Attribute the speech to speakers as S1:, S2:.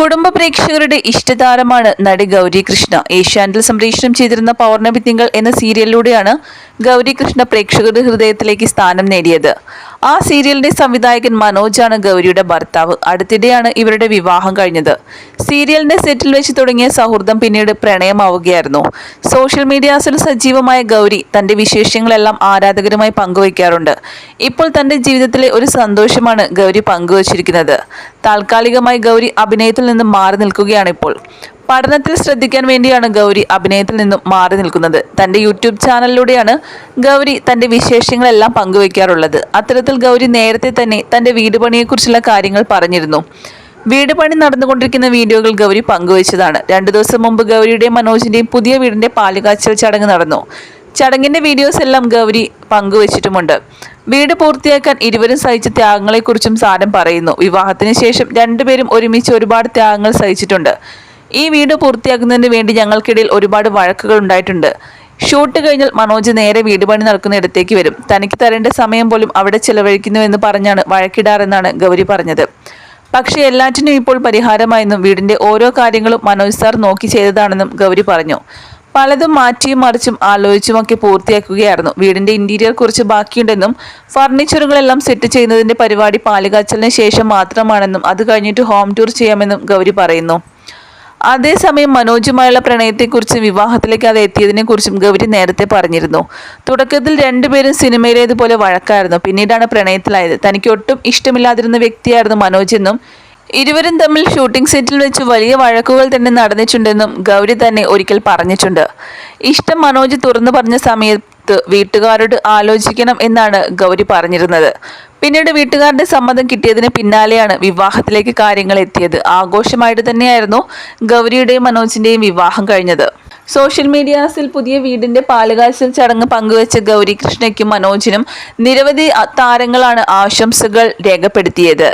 S1: കുടുംബ പ്രേക്ഷകരുടെ ഇഷ്ടതാരമാണ് നടി ഗൗരി കൃഷ്ണ. ഏഷ്യാനെറ്റിൽ സംപ്രേഷണം ചെയ്തിരുന്ന പൗർണമി തിങ്കൾ എന്ന സീരിയലിലൂടെയാണ് ഗൗരി കൃഷ്ണ പ്രേക്ഷകരുടെ ഹൃദയത്തിലേക്ക് സ്ഥാനം നേടിയത്. ആ സീരിയലിന്റെ സംവിധായകൻ മനോജാണ് ഗൗരിയുടെ ഭർത്താവ്. അടുത്തിടെയാണ് ഇവരുടെ വിവാഹം കഴിഞ്ഞത്. സീരിയലിന്റെ സെറ്റിൽ വെച്ച് തുടങ്ങിയ സൗഹൃദം പിന്നീട് പ്രണയമാവുകയായിരുന്നു. സോഷ്യൽ മീഡിയാസിൽ സജീവമായ ഗൗരി തന്റെ വിശേഷങ്ങളെല്ലാം ആരാധകരുമായി പങ്കുവയ്ക്കാറുണ്ട്. ഇപ്പോൾ തന്റെ ജീവിതത്തിലെ ഒരു സന്തോഷമാണ് ഗൗരി പങ്കുവച്ചിരിക്കുന്നത്. താൽക്കാലികമായി ഗൗരി അഭിനയത്തിൽ നിന്ന് മാറി നിൽക്കുകയാണ് ഇപ്പോൾ. പഠനത്തിൽ ശ്രദ്ധിക്കാൻ വേണ്ടിയാണ് ഗൗരി അഭിനയത്തിൽ നിന്നും മാറി നിൽക്കുന്നത്. തന്റെ യൂട്യൂബ് ചാനലിലൂടെയാണ് ഗൗരി തന്റെ വിശേഷങ്ങളെല്ലാം പങ്കുവയ്ക്കാറുള്ളത്. അത്തരത്തിൽ ഗൗരി നേരത്തെ തന്നെ തന്റെ വീട് പണിയെക്കുറിച്ചുള്ള കാര്യങ്ങൾ പറഞ്ഞിരുന്നു. വീട് പണി നടന്നുകൊണ്ടിരിക്കുന്ന വീഡിയോകൾ ഗൗരി പങ്കുവച്ചതാണ്. രണ്ടു ദിവസം മുമ്പ് ഗൗരിയുടെയും മനോജിന്റെയും പുതിയ വീടിന്റെ പാലുകാച്ചൽ ചടങ്ങ് നടന്നു. ചടങ്ങിന്റെ വീഡിയോസ് എല്ലാം ഗൗരി പങ്കുവച്ചിട്ടുമുണ്ട്. വീട് പൂർത്തിയാക്കാൻ ഇരുവരും സഹിച്ച ത്യാഗങ്ങളെക്കുറിച്ചും സാരം പറയുന്നു. വിവാഹത്തിന് ശേഷം രണ്ടുപേരും ഒരുമിച്ച് ഒരുപാട് ത്യാഗങ്ങൾ സഹിച്ചിട്ടുണ്ട്. ഈ വീട് പൂർത്തിയാക്കുന്നതിന് വേണ്ടി ഞങ്ങൾക്കിടയിൽ ഒരുപാട് വഴക്കുകൾ ഉണ്ടായിട്ടുണ്ട്. ഷൂട്ട് കഴിഞ്ഞാൽ മനോജ് നേരെ വീട് പണി നടക്കുന്ന ഇടത്തേക്ക് വരും. തനിക്ക് തരേണ്ട സമയം പോലും അവിടെ ചെലവഴിക്കുന്നുവെന്ന് പറഞ്ഞാണ് വഴക്കിടാറെന്നാണ് ഗൗരി പറഞ്ഞത്. പക്ഷേ എല്ലാറ്റിനും ഇപ്പോൾ പരിഹാരമായെന്നും വീടിന്റെ ഓരോ കാര്യങ്ങളും മനോജ് സാർ നോക്കി ചെയ്തതാണെന്നും ഗൗരി പറഞ്ഞു. പലതും മാറ്റിയും മറിച്ചും ആലോചിച്ചുമൊക്കെ പൂർത്തിയാക്കുകയായിരുന്നു. വീടിന്റെ ഇന്റീരിയർ കുറച്ച് ബാക്കിയുണ്ടെന്നും ഫർണിച്ചറുകളെല്ലാം സെറ്റ് ചെയ്യുന്നതിന്റെ പരിപാടി പാലുകാച്ചലിന് ശേഷം മാത്രമാണെന്നും അത് കഴിഞ്ഞിട്ട് ഹോം ടൂർ ചെയ്യാമെന്നും ഗൗരി പറയുന്നു. അതേസമയം മനോജുമായുള്ള പ്രണയത്തെക്കുറിച്ചും വിവാഹത്തിലേക്ക് അത് എത്തിയതിനെക്കുറിച്ചും ഗൗരി നേരത്തെ പറഞ്ഞിരുന്നു. തുടക്കത്തിൽ രണ്ടുപേരും സിനിമയിലേതുപോലെ വഴക്കായിരുന്നു. പിന്നീടാണ് പ്രണയത്തിലായത്. തനിക്ക് ഒട്ടും ഇഷ്ടമില്ലാതിരുന്ന വ്യക്തിയായിരുന്നു മനോജ് എന്നും ഇരുവരും തമ്മിൽ ഷൂട്ടിംഗ് സെറ്റിൽ വെച്ച് വലിയ വഴക്കുകൾ തന്നെ നടന്നിട്ടുണ്ടെന്നും ഗൗരി തന്നെ ഒരിക്കൽ പറഞ്ഞിട്ടുണ്ട്. ഇഷ്ടം മനോജ് തുറന്നു പറഞ്ഞ സമയത്ത് വീട്ടുകാരോട് ആലോചിക്കണം എന്നാണ് ഗൗരി പറഞ്ഞിരുന്നത്. പിന്നീട് വീട്ടുകാരുടെ സമ്മതം കിട്ടിയതിന് പിന്നാലെയാണ് വിവാഹത്തിലേക്ക് കാര്യങ്ങൾ എത്തിയത്. ആഘോഷമായിട്ട് തന്നെയായിരുന്നു ഗൗരിയുടെയും മനോജിന്റെയും വിവാഹം കഴിഞ്ഞത്. സോഷ്യൽ മീഡിയാസിൽ പുതിയ വീടിന്റെ പാലുകാച്ചൽ ചടങ്ങ് പങ്കുവച്ച ഗൗരി കൃഷ്ണയ്ക്കും മനോജിനും നിരവധി താരങ്ങളാണ് ആശംസകൾ രേഖപ്പെടുത്തിയത്.